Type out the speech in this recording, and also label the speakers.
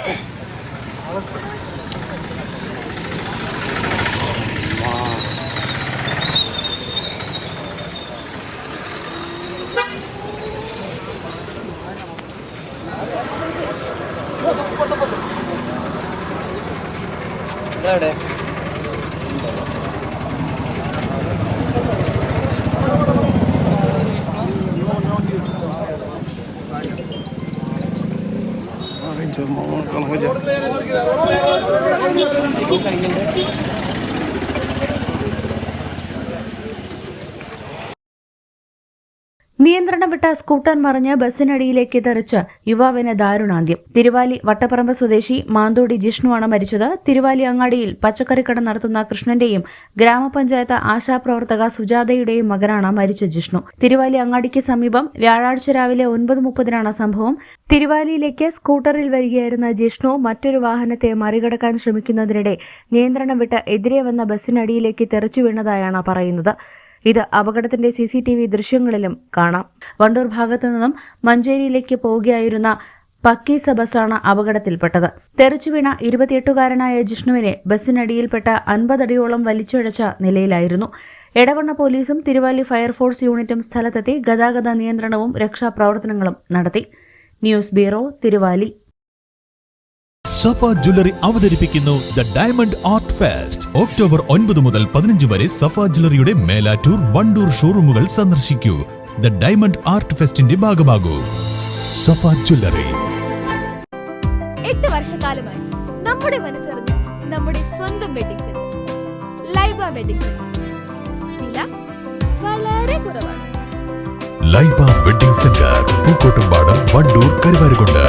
Speaker 1: Espérate. ഇതവിടെ Semua kalau macam.
Speaker 2: നിയന്ത്രണം വിട്ട സ്കൂട്ടർ മറിഞ്ഞ് ബസ്സിനടിയിലേക്ക് തെറിച്ച് യുവാവിന് ദാരുണാന്ത്യം. തിരുവാലി വട്ടപ്പറമ്പ് സ്വദേശി മാന്തോടി ജിഷ്ണുവാണ് മരിച്ചത്. തിരുവാലി അങ്ങാടിയിൽ പച്ചക്കറിക്കട നടത്തുന്ന കൃഷ്ണന്റെയും ഗ്രാമപഞ്ചായത്ത് ആശാപ്രവർത്തക സുജാതയുടെയും മകനാണ് മരിച്ച ജിഷ്ണു. തിരുവാലി അങ്ങാടിക്ക് സമീപം വ്യാഴാഴ്ച രാവിലെ ഒൻപത് മുപ്പതിനാണ് സംഭവം. തിരുവാലിയിലേക്ക് സ്കൂട്ടറിൽ വരികയായിരുന്ന ജിഷ്ണു മറ്റൊരു വാഹനത്തെ മറികടക്കാൻ ശ്രമിക്കുന്നതിനിടെ നിയന്ത്രണം വിട്ട് എതിരെ വന്ന ബസ്സിനടിയിലേക്ക് തെറിച്ചു വീണതായാണ് പറയുന്നത്. ഇത് അപകടത്തിന്റെ സി സി ടി വി ദൃശ്യങ്ങളിലും കാണാം. വണ്ടൂർ ഭാഗത്തു നിന്നും മഞ്ചേരിയിലേക്ക് പോവുകയായിരുന്ന പക്കീസ ബസ്സാണ് അപകടത്തിൽപ്പെട്ടത്. തെറിച്ചു വീണ ഇരുപത്തിയെട്ടുകാരനായ ജിഷ്ണുവിനെ ബസ്സിനടിയിൽപ്പെട്ട അൻപതടിയോളം വലിച്ചിഴച്ച നിലയിലായിരുന്നു. എടവണ്ണ പോലീസും തിരുവാലി ഫയർഫോഴ്സ് യൂണിറ്റും സ്ഥലത്തെത്തി ഗതാഗത നിയന്ത്രണവും രക്ഷാപ്രവർത്തനങ്ങളും നടത്തി. News bureau Thiruvali.
Speaker 3: Safa jewellery അവതരിപ്പിക്കുന്നു the diamond art fest October ഒൻപത് മുതൽ പതിനഞ്ച് വരെ സഫ ജ്വല്ലറിയുടെ മേലാറ്റൂർ വണ്ടൂർ ഷോറൂമുകൾ സന്ദർശിക്കൂ. ദ ഡയമണ്ട് ആർട്ട് ഫെസ്റ്റിന്റെ ഭാഗമാകൂ. സഫ ജ്വല്ലറി.
Speaker 4: എട്ട് വർഷക്കാലമായി നമ്മുടെ മനസ്സറിഞ്ഞ് നമ്മുടെ സ്വന്തം wedding centre Laiba wedding centre വില വളരെ കുറവാണ്.
Speaker 3: Laiba wedding centre Pookkottumpadam Wandoor Karuvarakundu.